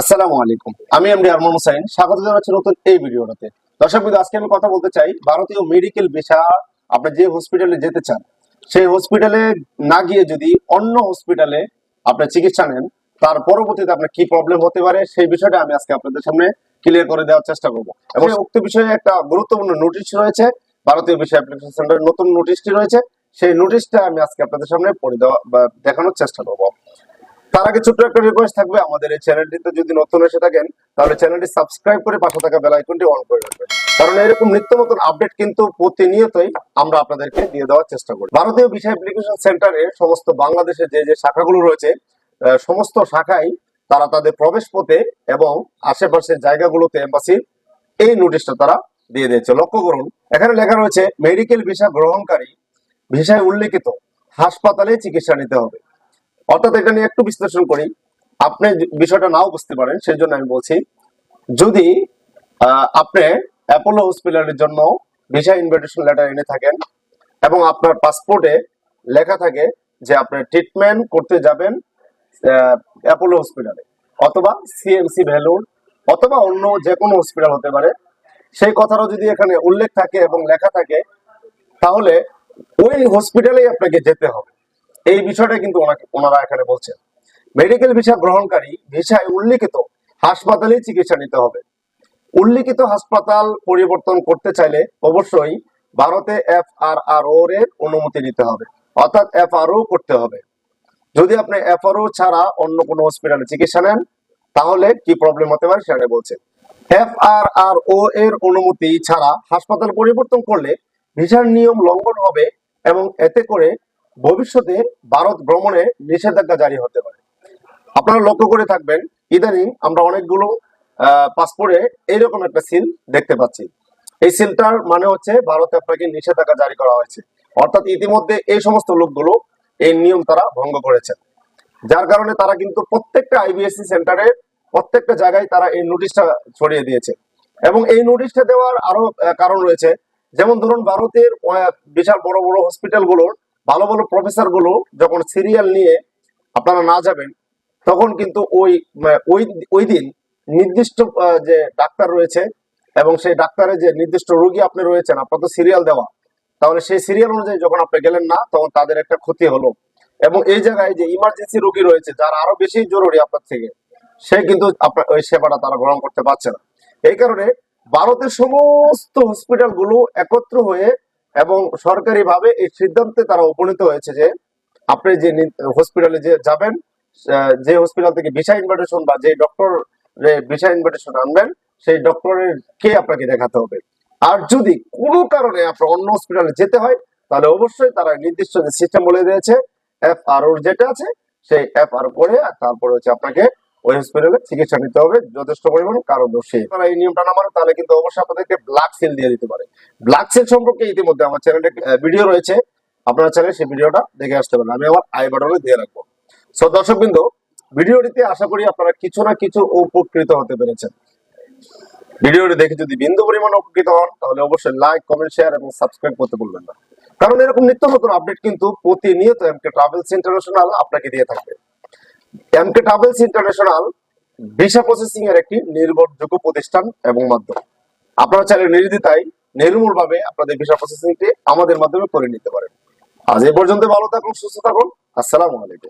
আসসালামু আলাইকুম। আমি এমডি আরমান হুসাইন স্বাগত জানাচ্ছি নতুন এই ভিডিওটাতে। দর্শক বিন্দু আজকে আমি কথা বলতে চাই ভারতীয় মেডিকেল ভিসা আপনি যে হসপিটালে যেতে চান সেই হসপিটালে না গিয়ে যদি অন্য হসপিটালে আপনি চিকিৎসা নেন তার পরবর্তীতে আপনার কি প্রবলেম হতে পারে সেই বিষয়টা আমি আজকে আপনাদের সামনে ক্লিয়ার করে দেওয়ার চেষ্টা করব। এবং উক্ত বিষয়ে একটা গুরুত্বপূর্ণ নোটিশ রয়েছে। ভারতীয় ভিসা অ্যাপ্লিকেশন সেন্টারের নতুন নোটিশটি রয়েছে। সেই নোটিশটা আমি আজকে আপনাদের সামনে পড়ে দেওয়া বা দেখানোর চেষ্টা করব। তার আগে ছোট্ট একটা রিকোয়েস্ট থাকবে, আমাদের এই চ্যানেলটিতে যদি নতুন এসে থাকেন, তাহলে চ্যানেলটি সাবস্ক্রাইব করে পাশে থাকা বেল আইকনটি অন করে রাখবেন। কারণ এরকম নিত্য নতুন আপডেট কিন্তু প্রতিনিয়তই আমরা আপনাদেরকে দিয়ে দেওয়ার চেষ্টা করি। ভারতীয় ভিসা অ্যাপ্লিকেশন সেন্টারে সমস্ত বাংলাদেশে যে যে শাখাগুলো রয়েছে সমস্ত শাখায় তারা তাদের প্রবেশ পথে এবং আশেপাশের জায়গাগুলোতে এম্বাসির এই নোটিশটা তারা দিয়ে দিয়েছে। লক্ষ্য করুন, এখানে লেখা রয়েছে মেডিকেল ভিসা গ্রহণকারী ভিসায় উল্লেখিত, হাসপাতালে চিকিৎসা নিতে হবে। অর্থাৎ এটা নিয়ে একটু বিশ্লেষণ করি। আপনি বিষয়টা নাও বুঝতে পারেন সেই জন্য আমি বলছি, যদি আপনি অ্যাপোলো হসপিটালের জন্য ভিসা ইনভিটেশন লেটার এনে থাকেন এবং আপনার পাসপোর্টে লেখা থাকে যে আপনি ট্রিটমেন্ট করতে যাবেন অ্যাপোলো হসপিটালে অথবা সিএমসি ভ্যালুর অথবা অন্য যে কোনো হসপিটাল হতে পারে। সেই কথাটাও যদি এখানে উল্লেখ থাকে এবং লেখা থাকে, তাহলে ওই হসপিটালেই আপনাকে যেতে হবে। এই বিষয়টা কিন্তু ওনারা এখানে বলছেন। মেডিকেল ভিসা গ্রহণকারী ভিসায় উল্লিখিত হাসপাতালে চিকিৎসা নিতে হবে। উল্লিখিত হাসপাতাল পরিবর্তন করতে চাইলে অবশ্যই ভারতে এফ আর আর ও এর অনুমতি নিতে হবে। অর্থাৎ এফ আর ও করতে হবে। যদি আপনি এফ আর ও ছাড়া অন্য কোনো হসপিটালে চিকিৎসা নেন, তাহলে কি প্রবলেম হতে পারে সেটা বলছেন। এফ আর আর ও এর অনুমতি ছাড়া হাসপাতাল পরিবর্তন করলে ভিসার নিয়ম লঙ্ঘন হবে এবং এতে করে ভবিষ্যতে ভারত ভ্রমণে নিষেধাজ্ঞা জারি হতে পারে। আপনারা লক্ষ্য করে থাকবেন, ইদানিং আমরা অনেকগুলো পাসপোর্টে এইরকম একটা সিল দেখতে পাচ্ছি। এই সিলটার মানে হচ্ছে ভারতে আপনাকে নিষেধাজ্ঞা জারি করা হয়েছে। অর্থাৎ ইতিমধ্যে এই সমস্ত লোকগুলো এই নিয়ম তারা ভঙ্গ করেছেন যার কারণে তারা কিন্তু প্রত্যেকটা আইবিএসসি সেন্টারে প্রত্যেকটা জায়গায় তারা এই নোটিশটা ছড়িয়ে দিয়েছে। এবং এই নোটিশটা দেওয়ার আরও কারণ রয়েছে। যেমন ধরুন ভারতের বিশাল বড় বড় হসপিটালগুলোর ভালো ভালো প্রফেসরগুলো যখন সিরিয়াল নিয়ে আপনারা না যাবেন, তখন কিন্তু ওই ওই ওই দিন নির্দিষ্ট যে ডাক্তার রয়েছে এবং সেই ডাক্তারের যে নির্দিষ্ট রোগী আপনি রয়েছেন আপনার তো সিরিয়াল দেওয়া, তাহলে সেই সিরিয়াল অনুযায়ী যখন আপনি গেলেন না, তখন তাদের একটা ক্ষতি হলো। এবং এই জায়গায় যে ইমার্জেন্সি রোগী রয়েছে, যার আরও বেশি জরুরি আপনার থেকে, সে কিন্তু আপনার, ওই সেবাটা তারা গ্রহণ করতে পারছে না। এই কারণে ভারতের সমস্ত হসপিটালগুলো একত্র হয়ে এবং সরকারি ভাবে এই সিদ্ধান্তে তারা উপনীত হয়েছে যে আপনি যে হসপিটালে যে যাবেন যে হসপিটাল থেকে ভিসা ইনভাইটেশন বা যে ডক্টর ভিসা ইনভাইটেশন আনবেন, সেই ডক্টরের কে আপনাকে দেখাতে হবে? আর যদি কোনো কারণে আপনার অন্য হসপিটালে যেতে হয়, তাহলে অবশ্যই তারা নির্দিষ্ট যে সিস্টেম বলে দিয়েছে এফ আর ওর যেটা আছে, সেই এফ আর করে আর তারপরে হচ্ছে আপনাকে ভিডিও আপনারা দেখে কিছু না কিছু উপকৃত হতে পেরেছেন। ভিডিওটি দেখে যদি বিন্দু পরিমাণ উপকৃত হন, তাহলে অবশ্যই লাইক কমেন্ট শেয়ার এবং সাবস্ক্রাইব করতে বলবেন না। কারণ এরকম নিত্য নতুন আপডেট কিন্তু প্রতিনিয়ত ট্রাভেলস ইন্টারন্যাশনাল আপনাকে দিয়ে থাকবে। MK travels international visa processing এর একটি নির্ভরযোগ্য প্রতিষ্ঠান এবং মাধ্যম। আপনারা চাইলে নির্দ্বিধায় নির্মূল ভাবে আপনাদের ভিসা প্রসেসিংটি আমাদের মাধ্যমে করে নিতে পারেন। আজ এ পর্যন্ত ভালো থাকুন, সুস্থ থাকুন। আসসালামু আলাইকুম।